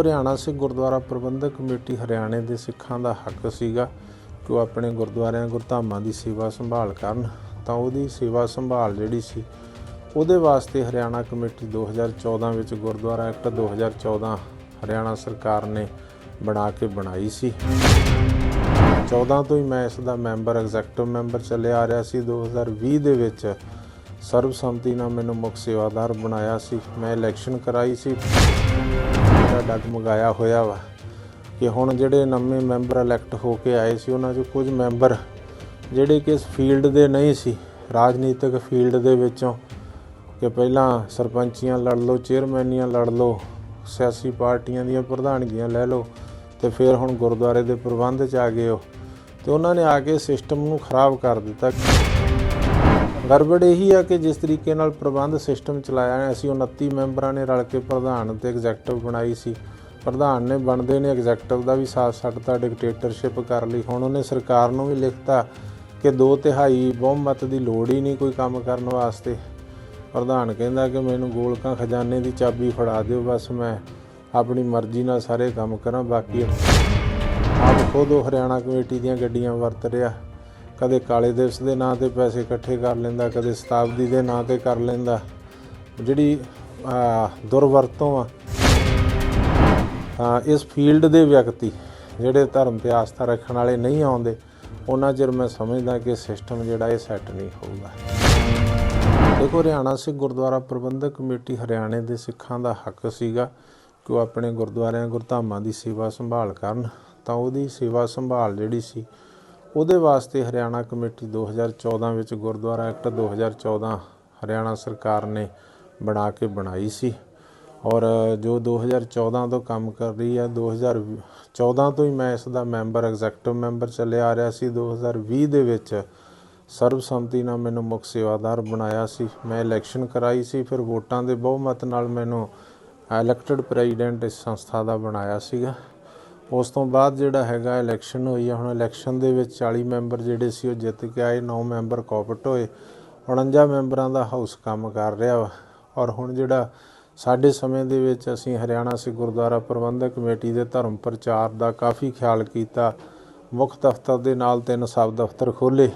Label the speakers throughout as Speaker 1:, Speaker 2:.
Speaker 1: Haryana Sikh Gurdwara Prabandhak committee ਹਰਿਆਣੇ ਦੇ ਸਿੱਖਾਂ ਦਾ ਹੱਕ ਸੀਗਾ ਕਿ ਉਹ ਆਪਣੇ ਗੁਰਦੁਆਰਿਆਂ, ਗੁਰਧਾਮਾਂ ਦੀ ਸੇਵਾ ਸੰਭਾਲ ਕਰਨ। ਤਾਂ ਉਹਦੀ ਸੇਵਾ ਸੰਭਾਲ ਜਿਹੜੀ ਸੀ, ਉਹਦੇ ਵਾਸਤੇ ਹਰਿਆਣਾ ਕਮੇਟੀ 2014 ਵਿੱਚ ਗੁਰਦੁਆਰਾ ਐਕਟ 2014 ਹਰਿਆਣਾ ਸਰਕਾਰ ਨੇ ਬਣਾ ਕੇ ਬਣਾਈ ਸੀ। 14 ਤੋਂ ਹੀ ਮੈਂ ਇਸ ਦਾ ਮੈਂਬਰ, ਐਗਜ਼ੈਕਟਿਵ ਮੈਂਬਰ ਚੱਲਿਆ ਆ ਰਿਹਾ ਸੀ। 2020 ਦੇ ਵਿੱਚ ਸਰਬਸੰਮਤੀ ਨਾਲ ਮੈਨੂੰ ਮੁੱਖ ਸੇਵਾਦਾਰ ਬਣਾਇਆ ਸੀ। ਮੈਂ ਇਲੈਕਸ਼ਨ ਕਰਾਈ ਸੀ। ਜਿਹੜਾ ਮੰਗਾਇਆ ਹੋਇਆ ਵਾ ਕਿ ਹੁਣ ਜਿਹੜੇ ਨਵੇਂ ਮੈਂਬਰ ਇਲੈਕਟ ਹੋ ਕੇ ਆਏ ਸੀ, ਉਹਨਾਂ 'ਚੋਂ ਕੁਝ ਮੈਂਬਰ ਜਿਹੜੇ ਕਿ ਇਸ ਫੀਲਡ ਦੇ ਨਹੀਂ ਸੀ, ਰਾਜਨੀਤਿਕ ਫੀਲਡ ਦੇ ਵਿੱਚੋਂ ਕਿ ਪਹਿਲਾਂ ਸਰਪੰਚੀਆਂ ਲੜ ਲਓ ਚੇਅਰਮੈਨੀਆਂ ਲੜ ਲਓ, ਸਿਆਸੀ ਪਾਰਟੀਆਂ ਦੀਆਂ ਪ੍ਰਧਾਨਗੀਆਂ ਲੈ ਲਓ ਤੇ ਫਿਰ ਹੁਣ ਗੁਰਦੁਆਰੇ ਦੇ ਪ੍ਰਬੰਧ 'ਚ ਆ ਗਏ ਹੋ ਤੇ ਉਹਨਾਂ ਨੇ ਆ ਕੇ ਸਿਸਟਮ ਨੂੰ ਖਰਾਬ ਕਰ ਦਿੱਤਾ। ਗੜਬੜ ਇਹੀ ਆ ਕਿ ਜਿਸ ਤਰੀਕੇ ਨਾਲ ਪ੍ਰਬੰਧ ਸਿਸਟਮ ਚਲਾਇਆ ਹੈ, ਅਸੀਂ 29 ਮੈਂਬਰਾਂ ਨੇ ਰਲ ਕੇ ਪ੍ਰਧਾਨ ਤੇ ਐਗਜ਼ੈਕਟਿਵ ਬਣਾਈ ਸੀ। ਪ੍ਰਧਾਨ ਨੇ ਬਣਦੇ ਨੇ ਐਗਜ਼ੈਕਟਿਵ ਦਾ ਵੀ ਸਾਥ ਛੱਡਤਾ ਡਿਕਟੇਟਰਸ਼ਿਪ ਕਰ ਲਈ। ਹੁਣ ਉਹਨੇ ਸਰਕਾਰ ਨੂੰ ਵੀ ਲਿਖਤਾ ਕਿ ਦੋ ਤਿਹਾਈ ਬਹੁਮਤ ਦੀ ਲੋੜ ਹੀ ਨਹੀਂ ਕੋਈ ਕੰਮ ਕਰਨ ਵਾਸਤੇ। ਪ੍ਰਧਾਨ ਕਹਿੰਦਾ ਕਿ ਮੈਨੂੰ ਗੋਲਕਾਂ ਖਜ਼ਾਨੇ ਦੀ ਚਾਬੀ ਫੜਾ ਦਿਓ, ਬਸ ਮੈਂ ਆਪਣੀ ਮਰਜ਼ੀ ਨਾਲ ਸਾਰੇ ਕੰਮ ਕਰਾਂ, ਬਾਕੀ ਆਪ ਖੁਦ ਉਹ ਹਰਿਆਣਾ ਕਮੇਟੀ ਦੀਆਂ ਗੱਡੀਆਂ ਵਰਤ ਰਿਹਾ। ਕਦੇ ਕਾਲੇ ਦਿਵਸ ਦੇ ਨਾਂ ਤੇ ਪੈਸੇ ਇਕੱਠੇ ਕਰ ਲੈਂਦਾ, ਕਦੇ ਸ਼ਤਾਬਦੀ ਦੇ ਨਾਂ ਤੇ ਕਰ ਲੈਂਦਾ। ਜਿਹੜੀ ਦੁਰਵਰਤੋਂ ਆ ਇਸ ਫੀਲਡ ਦੇ ਵਿਅਕਤੀ ਜਿਹੜੇ ਧਰਮ ਤੇ ਆਸਥਾ ਰੱਖਣ ਵਾਲੇ ਨਹੀਂ ਆਉਂਦੇ, ਉਹਨਾਂ ਚਿਰ ਮੈਂ ਸਮਝਦਾ ਕਿ ਸਿਸਟਮ ਜਿਹੜਾ ਇਹ ਸੈੱਟ ਨਹੀਂ ਹੋਊਗਾ। ਦੇਖੋ, ਹਰਿਆਣਾ ਸਿੱਖ ਗੁਰਦੁਆਰਾ ਪ੍ਰਬੰਧਕ ਕਮੇਟੀ ਹਰਿਆਣੇ ਦੇ ਸਿੱਖਾਂ ਦਾ ਹੱਕ ਸੀਗਾ ਕਿ ਉਹ ਆਪਣੇ ਗੁਰਦੁਆਰਿਆਂ ਗੁਰਧਾਮਾਂ ਦੀ ਸੇਵਾ ਸੰਭਾਲ ਕਰਨ। ਤਾਂ ਉਹਦੀ ਸੇਵਾ ਸੰਭਾਲ ਜਿਹੜੀ ਸੀ ਉਹਦੇ ਵਾਸਤੇ ਹਰਿਆਣਾ ਕਮੇਟੀ 2014 ਵਿੱਚ ਗੁਰਦੁਆਰਾ ਐਕਟ 2014 ਹਰਿਆਣਾ ਸਰਕਾਰ ਨੇ ਬਣਾ ਕੇ ਬਣਾਈ ਸੀ। ਔਰ ਜੋ 2014 ਤੋਂ ਕੰਮ ਕਰ ਰਹੀ ਹੈ 2014 ਤੋਂ ਹੀ ਮੈਂ ਇਸ ਦਾ ਮੈਂਬਰ, ਐਗਜ਼ੈਕਟਿਵ ਮੈਂਬਰ ਚੱਲਿਆ ਆ ਰਿਹਾ ਸੀ। 2020 ਦੇ ਵਿੱਚ ਸਰਬਸੰਮਤੀ ਨਾਲ ਮੈਨੂੰ ਮੁੱਖ ਸੇਵਾਦਾਰ ਬਣਾਇਆ ਸੀ। ਮੈਂ ਇਲੈਕਸ਼ਨ ਕਰਾਈ ਸੀ, ਫਿਰ ਵੋਟਾਂ ਦੇ ਬਹੁਮਤ ਨਾਲ ਮੈਨੂੰ ਇਲੈਕਟਡ ਪ੍ਰੈਜ਼ੀਡੈਂਟ ਇਸ ਸੰਸਥਾ ਦਾ ਬਣਾਇਆ ਸੀਗਾ। ਉਸ ਤੋਂ ਬਾਅਦ ਜਿਹੜਾ ਹੈਗਾ ਇਲੈਕਸ਼ਨ ਹੋਈ ਆ, ਹੁਣ ਇਲੈਕਸ਼ਨ ਦੇ ਵਿੱਚ 40 ਮੈਂਬਰ ਜਿਹੜੇ ਸੀ ਉਹ ਜਿੱਤ ਕੇ ਆਏ 9 ਮੈਂਬਰ ਕੋਪਟ ਹੋਏ 49 ਮੈਂਬਰਾਂ ਦਾ ਹਾਊਸ ਕੰਮ ਕਰ ਰਿਹਾ ਵਾ। ਔਰ ਹੁਣ ਜਿਹੜਾ ਸਾਡੇ ਸਮੇਂ ਦੇ ਵਿੱਚ ਅਸੀਂ ਹਰਿਆਣਾ ਸਿੱਖ ਗੁਰਦੁਆਰਾ ਪ੍ਰਬੰਧਕ ਕਮੇਟੀ ਦੇ ਧਰਮ ਪ੍ਰਚਾਰ ਦਾ ਕਾਫੀ ਖਿਆਲ ਕੀਤਾ, ਮੁੱਖ ਦਫ਼ਤਰ ਦੇ ਨਾਲ ਤਿੰਨ ਸਬ ਦਫ਼ਤਰ ਖੋਲੇ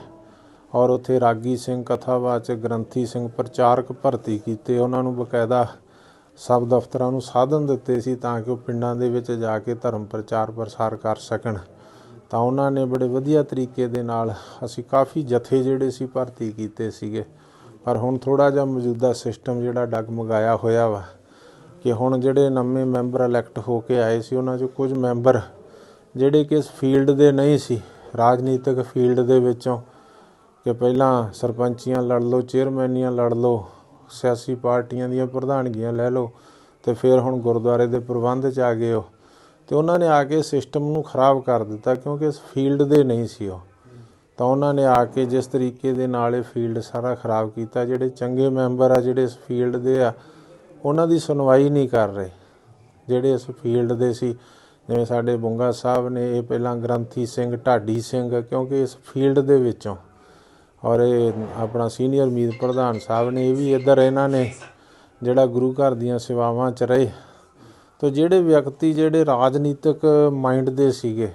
Speaker 1: ਔਰ ਉੱਥੇ ਰਾਗੀ ਸਿੰਘ ਕਥਾਵਾਚਕ ਗ੍ਰੰਥੀ ਸਿੰਘ ਪ੍ਰਚਾਰਕ ਭਰਤੀ ਕੀਤੇ, ਉਹਨਾਂ ਨੂੰ ਬਕਾਇਦਾ ਸਬ ਦਫ਼ਤਰਾਂ ਨੂੰ ਸਾਧਨ ਦਿੱਤੇ ਸੀ ਤਾਂ ਕਿ ਉਹ ਪਿੰਡਾਂ ਦੇ ਵਿੱਚ ਜਾ ਕੇ ਧਰਮ ਪ੍ਰਚਾਰ ਪ੍ਰਸਾਰ ਕਰ ਸਕਣ। ਤਾਂ ਉਹਨਾਂ ਨੇ ਬੜੇ ਵਧੀਆ ਤਰੀਕੇ ਦੇ ਨਾਲ ਅਸੀਂ ਕਾਫੀ ਜਥੇ ਜਿਹੜੇ ਸੀ ਭਰਤੀ ਕੀਤੇ ਸੀਗੇ। ਪਰ ਹੁਣ ਥੋੜਾ ਜਿਹਾ ਮੌਜੂਦਾ ਸਿਸਟਮ ਜਿਹੜਾ ਡਗਮਗਾਇਆ ਹੋਇਆ ਵਾ ਕਿ ਹੁਣ ਜਿਹੜੇ ਨਵੇਂ ਮੈਂਬਰ ਇਲੈਕਟ ਹੋ ਕੇ ਆਏ ਸੀ, ਉਹਨਾਂ 'ਚੋਂ ਕੁਝ ਮੈਂਬਰ ਜਿਹੜੇ ਕਿ ਇਸ ਫੀਲਡ ਦੇ ਨਹੀਂ ਸੀ, ਰਾਜਨੀਤਿਕ ਫੀਲਡ ਦੇ ਵਿੱਚੋਂ ਕਿ ਪਹਿਲਾਂ ਸਰਪੰਚੀਆਂ ਲੜ ਲਓ, ਚੇਅਰਮੈਨੀਆਂ ਲੜ ਲਓ ਸਿਆਸੀ ਪਾਰਟੀਆਂ ਦੀਆਂ ਪ੍ਰਧਾਨਗੀਆਂ ਲੈ ਲਓ ਤੇ ਫਿਰ ਹੁਣ ਗੁਰਦੁਆਰੇ ਦੇ ਪ੍ਰਬੰਧ 'ਚ ਆ ਗਏ ਉਹ ਤੇ ਉਹਨਾਂ ਨੇ ਆ ਕੇ ਸਿਸਟਮ ਨੂੰ ਖਰਾਬ ਕਰ ਦਿੱਤਾ ਕਿਉਂਕਿ ਇਸ ਫੀਲਡ ਦੇ ਨਹੀਂ ਸੀ ਉਹ। ਤਾਂ ਉਹਨਾਂ ਨੇ ਆ ਕੇ ਜਿਸ ਤਰੀਕੇ ਦੇ ਨਾਲ ਇਹ ਫੀਲਡ ਸਾਰਾ ਖਰਾਬ ਕੀਤਾ, ਜਿਹੜੇ ਚੰਗੇ ਮੈਂਬਰ ਆ, ਜਿਹੜੇ ਇਸ ਫੀਲਡ ਦੇ ਆ, ਉਹਨਾਂ ਦੀ ਸੁਣਵਾਈ ਨਹੀਂ ਕਰ ਰਹੇ। ਜਿਹੜੇ ਇਸ ਫੀਲਡ ਦੇ ਸੀ, ਜਿਵੇਂ ਸਾਡੇ ਬੁੰਗਾ ਸਾਹਿਬ ਨੇ, ਇਹ ਪਹਿਲਾਂ ਗ੍ਰੰਥੀ ਸਿੰਘ, ਢਾਡੀ ਸਿੰਘ, ਕਿਉਂਕਿ ਇਸ ਫੀਲਡ ਦੇ ਵਿੱਚੋਂ ਔਰ ਇਹ ਆਪਣਾ ਸੀਨੀਅਰ ਮੀਤ ਪ੍ਰਧਾਨ ਸਾਹਿਬ ਨੇ ਇਹ ਵੀ ਇੱਧਰ ਇਹਨਾਂ ਨੇ ਜਿਹੜਾ ਗੁਰੂ ਘਰ ਦੀਆਂ ਸੇਵਾਵਾਂ 'ਚ ਰਹੇ। ਤੋ ਜਿਹੜੇ ਵਿਅਕਤੀ ਜਿਹੜੇ ਰਾਜਨੀਤਿਕ ਮਾਈਂਡ ਦੇ ਸੀਗੇ,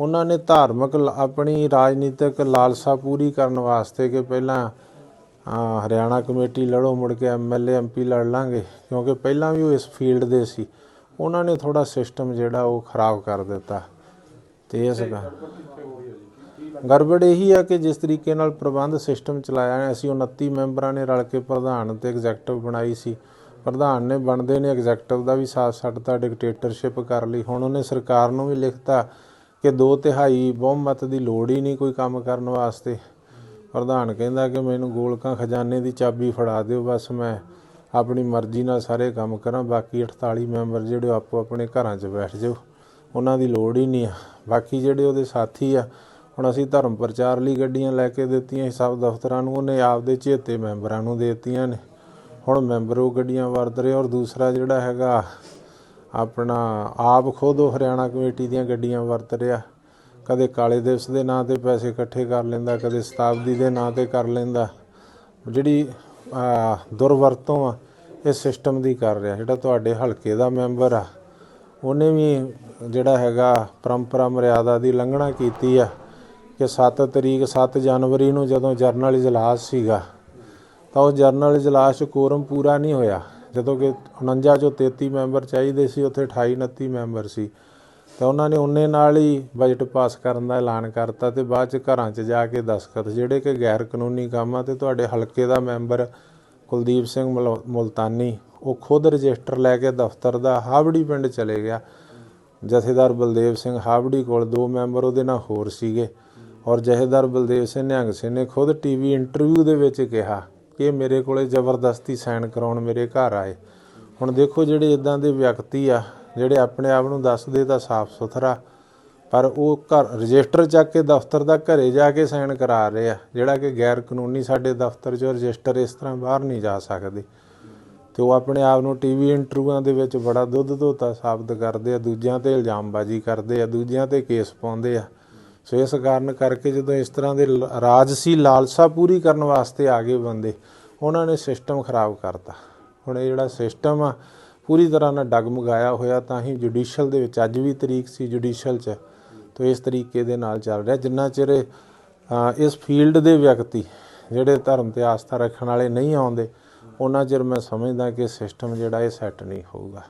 Speaker 1: ਉਹਨਾਂ ਨੇ ਧਾਰਮਿਕ ਲ- ਆਪਣੀ ਰਾਜਨੀਤਿਕ ਲਾਲਸਾ ਪੂਰੀ ਕਰਨ ਵਾਸਤੇ ਕਿ ਪਹਿਲਾਂ ਹਰਿਆਣਾ ਕਮੇਟੀ ਲੜੋ, ਮੁੜ ਕੇ ਐਮਐਲਏ ਐਮਪੀ ਲੜ ਲਾਂਗੇ, ਕਿਉਂਕਿ ਪਹਿਲਾਂ ਵੀ ਉਹ ਇਸ ਫੀਲਡ ਦੇ ਸੀ। ਉਹਨਾਂ ਨੇ ਥੋੜਾ ਸਿਸਟਮ ਜਿਹੜਾ ਉਹ ਖਰਾਬ ਕਰ ਦਿੱਤਾ। ਤੇ ਇਸ ਗੱਲ ਗੜਬੜ ਇਹੀ ਆ ਕਿ ਜਿਸ ਤਰੀਕੇ ਨਾਲ ਪ੍ਰਬੰਧ ਸਿਸਟਮ ਚਲਾਇਆ ਹੈ, ਅਸੀਂ 29 ਮੈਂਬਰਾਂ ਨੇ ਰਲ ਕੇ ਪ੍ਰਧਾਨ ਤੇ ਐਗਜ਼ੈਕਟਿਵ ਬਣਾਈ ਸੀ। ਪ੍ਰਧਾਨ ਨੇ ਬਣਦੇ ਨੇ ਐਗਜ਼ੈਕਟਿਵ ਦਾ ਵੀ ਸਾਥ ਛੱਡਤਾ ਡਿਕਟੇਟਰਸ਼ਿਪ ਕਰ ਲਈ। ਹੁਣ ਉਹਨੇ ਸਰਕਾਰ ਨੂੰ ਵੀ ਲਿਖਤਾ ਕਿ ਦੋ ਤਿਹਾਈ ਬਹੁਮਤ ਦੀ ਲੋੜ ਹੀ ਨਹੀਂ ਕੋਈ ਕੰਮ ਕਰਨ ਵਾਸਤੇ। ਪ੍ਰਧਾਨ ਕਹਿੰਦਾ ਕਿ ਮੈਨੂੰ ਗੋਲਕਾਂ ਖਜ਼ਾਨੇ ਦੀ ਚਾਬੀ ਫੜਾ ਦਿਓ, ਬਸ ਮੈਂ ਆਪਣੀ ਮਰਜ਼ੀ ਨਾਲ ਸਾਰੇ ਕੰਮ ਕਰਾਂ, ਬਾਕੀ 48 ਮੈਂਬਰ ਜਿਹੜੇ ਉਹ ਆਪੋ ਆਪਣੇ ਘਰਾਂ 'ਚ ਬੈਠ ਜਾਓ। ਉਹਨਾਂ ਦੀ ਲੋੜ ਹੀ ਨਹੀਂ ਆ। ਬਾਕੀ ਜਿਹੜੇ ਉਹਦੇ ਸਾਥੀ ਆ ਹੁਣ ਅਸੀਂ ਧਰਮ ਪ੍ਰਚਾਰ ਲਈ ਗੱਡੀਆਂ ਲੈ ਕੇ ਦਿੱਤੀਆਂ ਸੀ ਸਭ ਦਫ਼ਤਰਾਂ ਨੂੰ ਉਹਨੇ ਆਪਦੇ ਚੇਤੇ ਮੈਂਬਰਾਂ ਨੂੰ ਦੇ ਦਿੱਤੀਆਂ ਨੇ। ਹੁਣ ਮੈਂਬਰ ਉਹ ਗੱਡੀਆਂ ਵਰਤ ਰਹੇ ਔਰ ਦੂਸਰਾ ਜਿਹੜਾ ਹੈਗਾ, ਆਪਣਾ ਆਪ ਖੁਦ ਉਹ ਹਰਿਆਣਾ ਕਮੇਟੀ ਦੀਆਂ ਗੱਡੀਆਂ ਵਰਤ ਰਿਹਾ। ਕਦੇ ਕਾਲੇ ਦਿਵਸ ਦੇ ਨਾਂ ਤੇ ਪੈਸੇ ਇਕੱਠੇ ਕਰ ਲੈਂਦਾ, ਕਦੇ ਸ਼ਤਾਬਦੀ ਦੇ ਨਾਂ ਤੇ ਕਰ ਲੈਂਦਾ। ਜਿਹੜੀ ਦੁਰਵਰਤੋਂ ਆ, ਇਹ ਸਿਸਟਮ ਦੀ ਕਰ ਰਿਹਾ। ਜਿਹੜਾ ਤੁਹਾਡੇ ਹਲਕੇ ਦਾ ਮੈਂਬਰ ਆ, ਉਹਨੇ ਵੀ ਜਿਹੜਾ ਹੈਗਾ ਪਰੰਪਰਾ ਮਰਿਆਦਾ ਦੀ ਲੰਘਣਾ ਕੀਤੀ ਆ। ਕਿ 7 ਤਰੀਕ 7 ਜਨਵਰੀ ਨੂੰ ਜਦੋਂ ਜਰਨਲ ਇਜਲਾਸ ਸੀਗਾ, ਤਾਂ ਉਹ ਜਰਨਲ ਇਜਲਾਸ 'ਚ ਕੋਰਮ ਪੂਰਾ ਨਹੀਂ ਹੋਇਆ। ਜਦੋਂ ਕਿ 49 ਚੋਂ 33 ਮੈਂਬਰ ਚਾਹੀਦੇ ਸੀ, ਉੱਥੇ 28 29 ਮੈਂਬਰ ਸੀ। ਤਾਂ ਉਹਨਾਂ ਨੇ ਉਹਨੇ ਨਾਲ ਹੀ ਬਜਟ ਪਾਸ ਕਰਨ ਦਾ ਐਲਾਨ ਕਰਤਾ ਤੇ ਬਾਅਦ ਚ ਘਰਾਂ 'ਚ ਜਾ ਕੇ ਦਸਖਤ, ਜਿਹੜੇ ਕਿ ਗੈਰ ਕਾਨੂੰਨੀ ਕੰਮ ਆ ਤੇ ਤੁਹਾਡੇ ਹਲਕੇ ਦਾ ਮੈਂਬਰ ਕੁਲਦੀਪ ਸਿੰਘ ਮੁਲ- ਮੁਲਤਾਨੀ, ਉਹ ਖੁਦ ਰਜਿਸਟਰ ਲੈ ਕੇ ਦਫ਼ਤਰ ਦਾ ਹਾਵੜੀ ਪਿੰਡ ਚਲੇ ਗਿਆ। ਜਥੇਦਾਰ ਬਲਦੇਵ ਸਿੰਘ ਹਾਵੜੀ ਕੋਲ ਦੋ ਮੈਂਬਰ, ਉਹਦੇ ਨਾਲ ਹੋਰ ਸੀਗੇ। ਔਰ ਜਥੇਦਾਰ ਬਲਦੇਵ ਸਿੰਘ ਨਿਹੰਗ ਸਿੰਘ ਨੇ ਖੁਦ ਟੀਵੀ ਇੰਟਰਵਿਊ ਦੇ ਵਿੱਚ ਕਿਹਾ ਕਿ ਮੇਰੇ ਕੋਲੇ ਜ਼ਬਰਦਸਤੀ ਸਾਈਨ ਕਰਾਉਣ ਮੇਰੇ ਘਰ ਆਏ। ਹੁਣ ਦੇਖੋ ਜਿਹੜੇ ਇਦਾਂ ਦੇ ਵਿਅਕਤੀ ਆ, ਜਿਹੜੇ ਆਪਣੇ ਆਪ ਨੂੰ ਦੱਸਦੇ ਤਾਂ ਸਾਫ਼ ਸੁਥਰਾ, ਪਰ ਉਹ ਘਰ ਰਜਿਸਟਰ ਚੱਕ ਕੇ ਦਫ਼ਤਰ ਦਾ ਘਰੇ ਜਾ ਕੇ ਸਾਈਨ ਕਰਾ ਰਹੇ ਆ, ਜਿਹੜਾ ਕਿ ਗੈਰ ਕਾਨੂੰਨੀ ਸਾਡੇ ਦਫ਼ਤਰ 'ਚੋਂ ਰਜਿਸਟਰ ਇਸ ਤਰ੍ਹਾਂ ਬਾਹਰ ਨਹੀਂ ਜਾ ਸਕਦੇ। ਤੇ ਉਹ ਆਪਣੇ ਆਪ ਨੂੰ ਟੀਵੀ ਇੰਟਰਵਿਊਆਂ ਦੇ ਵਿੱਚ ਬੜਾ ਦੁੱਧ ਧੋਤਾ ਸਾਬਤ ਕਰਦੇ ਆ, ਦੂਜਿਆਂ ਤੇ ਇਲਜ਼ਾਮਬਾਜ਼ੀ ਕਰਦੇ ਆ, ਦੂਜਿਆਂ ਤੇ ਕੇਸ ਪਾਉਂਦੇ ਆ। ਸੋ ਇਸ ਕਾਰਨ ਕਰਕੇ ਜਦੋਂ ਇਸ ਤਰ੍ਹਾਂ ਦੇ ਲ- ਰਾਜਸੀ ਲਾਲਸਾ ਪੂਰੀ ਕਰਨ ਵਾਸਤੇ ਆ ਗਏ ਬੰਦੇ, ਉਹਨਾਂ ਨੇ ਸਿਸਟਮ ਖਰਾਬ ਕਰਤਾ। ਹੁਣ ਇਹ ਜਿਹੜਾ ਸਿਸਟਮ ਆ, ਪੂਰੀ ਤਰ੍ਹਾਂ ਨਾਲ ਡਗਮਗਾਇਆ ਹੋਇਆ, ਤਾਂ ਹੀ ਜੁਡੀਸ਼ਲ ਦੇ ਵਿੱਚ ਅੱਜ ਵੀ ਤਰੀਕ ਸੀ ਜੁਡੀਸ਼ਲ 'ਚ। ਤੋ ਇਸ ਤਰੀਕੇ ਦੇ ਨਾਲ ਚੱਲ ਰਿਹਾ। ਜਿੰਨਾ ਚਿਰ ਇਸ ਫੀਲਡ ਦੇ ਵਿਅਕਤੀ ਜਿਹੜੇ ਧਰਮ ਤੇ ਆਸਥਾ ਰੱਖਣ ਵਾਲੇ ਨਹੀਂ ਆਉਂਦੇ, ਉਹਨਾਂ ਚਿਰ ਮੈਂ ਸਮਝਦਾ ਕਿ ਸਿਸਟਮ ਜਿਹੜਾ ਇਹ ਸੈੱਟ ਨਹੀਂ ਹੋਊਗਾ।